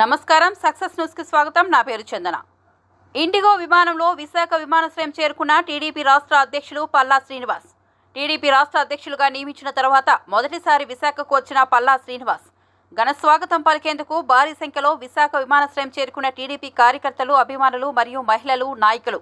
నమస్కారం. సక్సెస్ న్యూస్కి స్వాగతం. నా పేరు చందన. ఇండిగో విమానంలో విశాఖ విమానాశ్రయం చేరుకున్న టీడీపీ రాష్ట్ర అధ్యక్షులు పల్లా శ్రీనివాస్. టీడీపీ రాష్ట్ర అధ్యక్షులుగా నియమించిన తర్వాత మొదటిసారి విశాఖకు వచ్చిన పల్లా శ్రీనివాస్. ఘన స్వాగతం పలికేందుకు భారీ సంఖ్యలో విశాఖ విమానాశ్రయం చేరుకున్న టీడీపీ కార్యకర్తలు అభిమానులు మరియు మహిళలు నాయకులు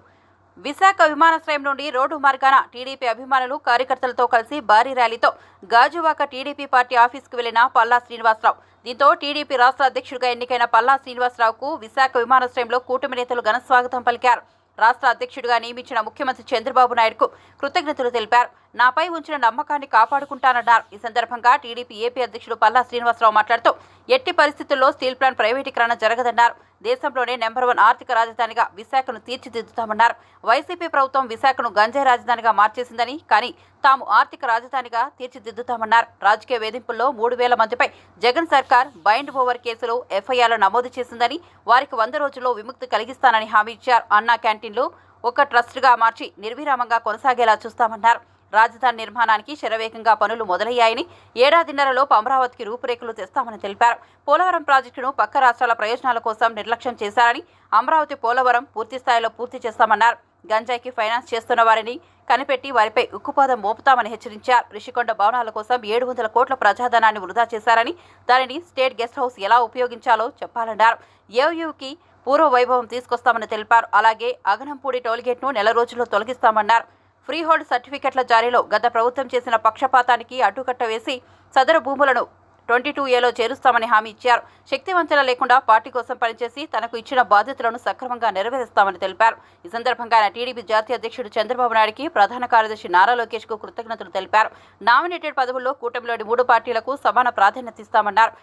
విశాఖ విమానాశ్రయం నుండి రోడ్డు మార్గాన టీడీపీ అభిమానులు కార్యకర్తలతో కలిసి భారీ ర్యాలీతో గాజువాక టీడీపీ పార్టీ ఆఫీసుకు వెళ్ళిన పల్లా శ్రీనివాసరావు. దీంతో టీడీపీ రాష్ట్ర అధ్యక్షుడిగా ఎన్నికైన పల్లా శ్రీనివాసరావుకు విశాఖ విమానాశ్రయంలో కూటమి నేతలు ఘన స్వాగతం పలికారు. రాష్ట్ర అధ్యక్షుడిగా నియమించిన ముఖ్యమంత్రి చంద్రబాబు నాయుడుకు కృతజ్ఞతలు తెలిపారు. నాపై ఉంచిన నమ్మకాన్ని కాపాడుకుంటానన్నారు. ఈ సందర్భంగా టీడీపీ ఏపీ అధ్యక్షుడు పల్లా శ్రీనివాసరావు మాట్లాడుతూ ఎట్టి పరిస్థితుల్లో స్టీల్ ప్లాంట్ ప్రైవేటీకరణ జరగదన్నారు. దేశంలోనే నెంబర్ వన్ ఆర్థిక రాజధానిగా విశాఖను తీర్చిదిద్దుతామన్నారు. వైసీపీ ప్రభుత్వం విశాఖను గంజాయి రాజధానిగా మార్చేసిందని కానీ తాము ఆర్థిక రాజధానిగా తీర్చిదిద్దుతామన్నారు. రాజకీయ వేధింపుల్లో మూడు వేల మందిపై జగన్ సర్కార్ బైండ్ ఓవర్ కేసులో ఎఫ్ఐఆర్లు నమోదు చేసిందని వారికి వంద రోజుల్లో విముక్తి కలిగిస్తానని హామీ ఇచ్చారు. అన్నా క్యాంటీన్లు ఒక ట్రస్ట్గా మార్చి నిర్విరామంగా కొనసాగేలా చూస్తామన్నారు. రాజధాని నిర్మాణానికి శరవేగంగా పనులు మొదలయ్యాయని ఏడాదిన్నరలో అమరావతికి రూపురేఖలు తెస్తామని తెలిపారు. పోలవరం ప్రాజెక్టును పక్క రాష్ట్రాల ప్రయోజనాల కోసం నిర్లక్ష్యం చేశారని అమరావతి పోలవరం పూర్తి స్థాయిలో పూర్తి చేస్తామన్నారు. గంజాయికి ఫైనాన్స్ చేస్తున్న వారిని కనిపెట్టి వారిపై ఉక్కుపాదం మోపుతామని హెచ్చరించారు. రిషికొండ భవనాల కోసం ఏడు వందల కోట్ల ప్రజాధనాన్ని వృధా చేశారని దానిని స్టేట్ గెస్ట్ హౌస్ ఎలా ఉపయోగించాలో చెప్పాలన్నారు. ఏయూకి పూర్వ వైభవం తీసుకొస్తామని తెలిపారు. అలాగే అగనంపూడి టోల్గేట్ను నెల రోజుల్లో తొలగిస్తామన్నారు. ఫ్రీ హోల్డ్ సర్టిఫికెట్ల జారీలో గత ప్రభుత్వం చేసిన పక్షపాతానికి అడ్డుకట్ట వేసి సదరు భూములను ట్వంటీ టూ ఏలో చేరుస్తామని హామీ ఇచ్చారు. శక్తివంచన లేకుండా పార్టీ కోసం పనిచేసి తనకు ఇచ్చిన బాధ్యతలను సక్రమంగా నెరవేరుస్తామని తెలిపారు. ఈ సందర్భంగా ఆయన టీడీపీ జాతీయ అధ్యక్షుడు చంద్రబాబు నాయుడుకి ప్రధాన కార్యదర్శి నారా లోకేష్కు కృతజ్ఞతలు తెలిపారు. నామినేటెడ్ పదవుల్లో కూటమిలోని మూడు పార్టీలకు సమాన ప్రాధాన్యత ఇస్తామన్నారు.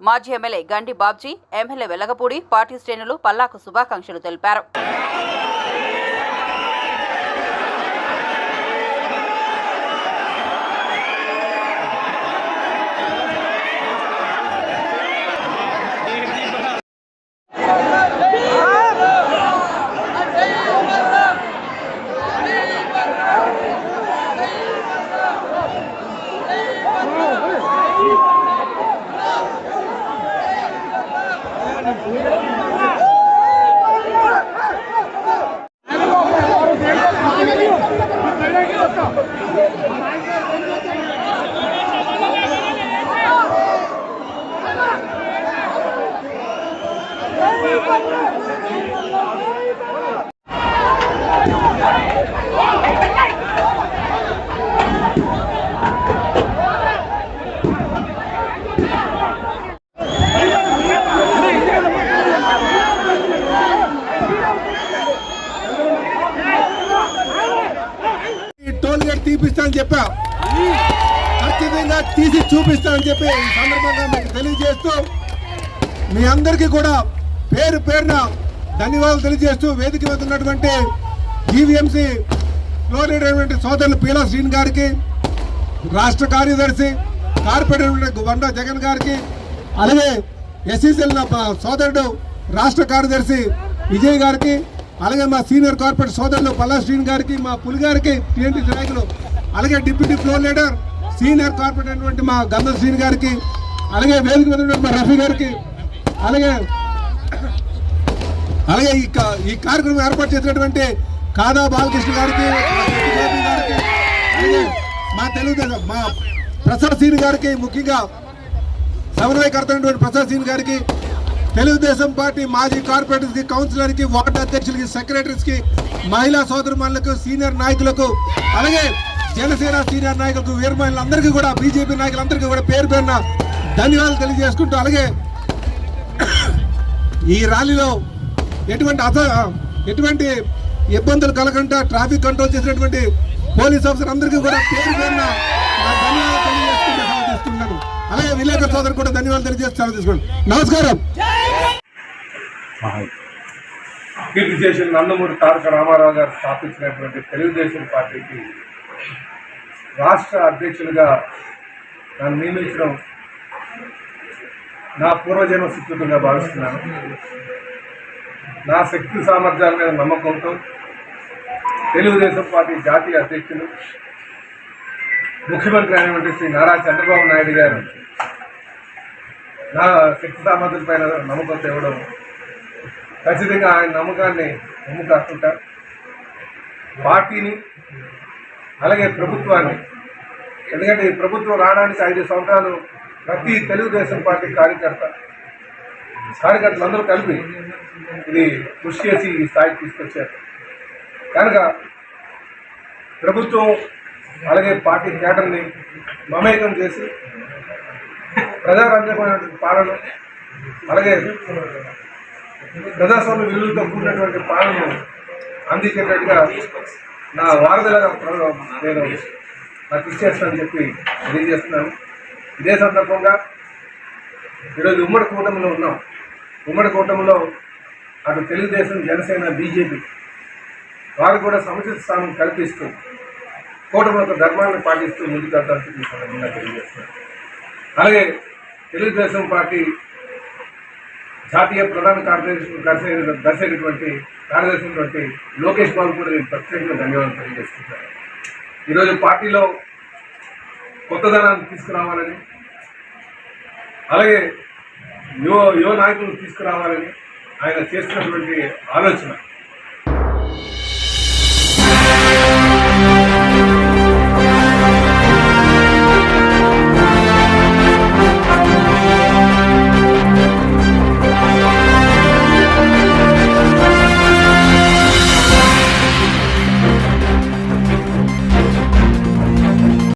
మాజీ M L A Gandi Babji M L A Velagapudi party శ్రేణులు పల్లాకు శుభాకాంక్షలు తెలిపారు. Obrigado. తీపిస్తానని చెప్పా ఖచ్చితంగా తీసి చూపిస్తానని చెప్పి ఈ సందర్భంగా మీకు తెలియజేస్తూ మీ అందరికీ కూడా పేరు పేరున ధన్యవాదాలు తెలియజేస్తూ వేదిక మీద ఉన్నటువంటి జీవీఎంసీ ఫ్లోరైనటువంటి సోదరులు పీలా శ్రీన్ గారికి రాష్ట్ర కార్యదర్శి కార్పొరేటర్ బండా జగన్ గారికి అలాగే ఎస్సీసీఎల్ సోదరుడు రాష్ట్ర కార్యదర్శి విజయ్ గారికి అలాగే మా సీనియర్ కార్పొరేట్ సోదరులు పల్లా శ్రీన్ గారికి మా పులి గారికి టీఎన్టీ నాయకులు అలాగే deputy floor leader senior corporate అయినటువంటి మా గంధ శ్రీన్ గారికి అలాగే వేదిక మీద ఉన్నటువంటి మా రఫీ గారికి అలాగే అలాగే ఈ ఈ కార్యక్రమం ఏర్పాటు చేసినటువంటి కాదా బాలకృష్ణ గారికి మా గారికి అలాగే మా తెలుగుదేశం మా ప్రసాద్ సీని గారికి ముఖ్యంగా సమన్వయకర్త ప్రసాద్ సీని గారికి తెలుగుదేశం పార్టీ మాజీ కార్పొరేటర్స్కి కౌన్సిలర్కి వార్డు అధ్యక్షులకి సెక్రటరీస్కి మహిళా సోదరుమణులకు సీనియర్ నాయకులకు అలాగే జనసేన సీనియర్ నాయకులకు వీర కూడా బీజేపీ నాయకులందరికీ కూడా పేరు పేరున ధన్యవాదాలు తెలియజేసుకుంటూ అలాగే ఈ ర్యాలీలో ఎటువంటి అస ఎటువంటి ఇబ్బందులు కలగకుండా ట్రాఫిక్ కంట్రోల్ చేసినటువంటి పోలీస్ ఆఫీసర్ అందరికీ కూడా పేరు పేరున ధన్యవాదాలు తెలియజేసుకుంటూ సెలవు అలాగే విలేకరు సోదరు కూడా ధన్యవాదాలు తెలియజేసి తీసుకోండి నమస్కారం. కీర్తి చేసిన నందమూరి తారక రామారావు గారు స్థాపించినటువంటి తెలుగుదేశం పార్టీకి రాష్ట్ర అధ్యక్షులుగా నన్ను నియమించడం నా పూర్వజన్మ సుకృతంగా భావిస్తున్నాను. నా శక్తి సామర్థ్యాల మీద నమ్మకంతో తెలుగుదేశం పార్టీ జాతీయ అధ్యక్షులు ముఖ్యమంత్రి అయినటువంటి శ్రీ నారా చంద్రబాబు నాయుడు గారు నా శక్తి సామర్థ్యం పైన నమ్మకం తేవడం ఖచ్చితంగా ఆయన నమ్మకాన్ని నమ్ము కాకుండా పార్టీని అలాగే ప్రభుత్వాన్ని. ఎందుకంటే ఈ ప్రభుత్వం రావడానికి ఐదు సంవత్సరాలు ప్రతి తెలుగుదేశం పార్టీ కార్యకర్త కార్యకర్తలందరూ కలిపి ఇది కృషి చేసి ఈ స్థాయికి తీసుకొచ్చారు. కనుక ప్రభుత్వం అలాగే పార్టీ కేటర్ని మమేకం చేసి ప్రజారంజకమైనటువంటి పాలన అలాగే ప్రజాస్వామ్య విలువలతో కూడినటువంటి పాలనను అందించేటట్టుగా నా వారధులుగా నేను నా కృషి చేస్తానని చెప్పి తెలియజేస్తున్నాను. ఇదే సందర్భంగా ఈరోజు ఉమ్మడి కూటమిలో ఉన్నాం. ఉమ్మడి కూటమిలో అటు తెలుగుదేశం జనసేన బీజేపీ వారు కూడా సముచిత స్థానం కల్పిస్తూ కూటమి యొక్క ధర్మాన్ని పాటిస్తూ ముందుకు వెళ్తాను తెలియజేస్తున్నాను. అలాగే తెలుగుదేశం పార్టీ జాతీయ ప్రధాన కార్యదర్శి దర్శ- దర్శైనటువంటి కార్యదర్శి అయినటువంటి లోకేష్ బాబు కూడా నేను ప్రత్యేకంగా ధన్యవాదాలు తెలియజేసుకుంటాను ఈరోజు పార్టీలో కొత్తదనాన్ని తీసుకురావాలని అలాగే యువ యువ నాయకులను తీసుకురావాలని ఆయన చేస్తున్నటువంటి ఆలోచన.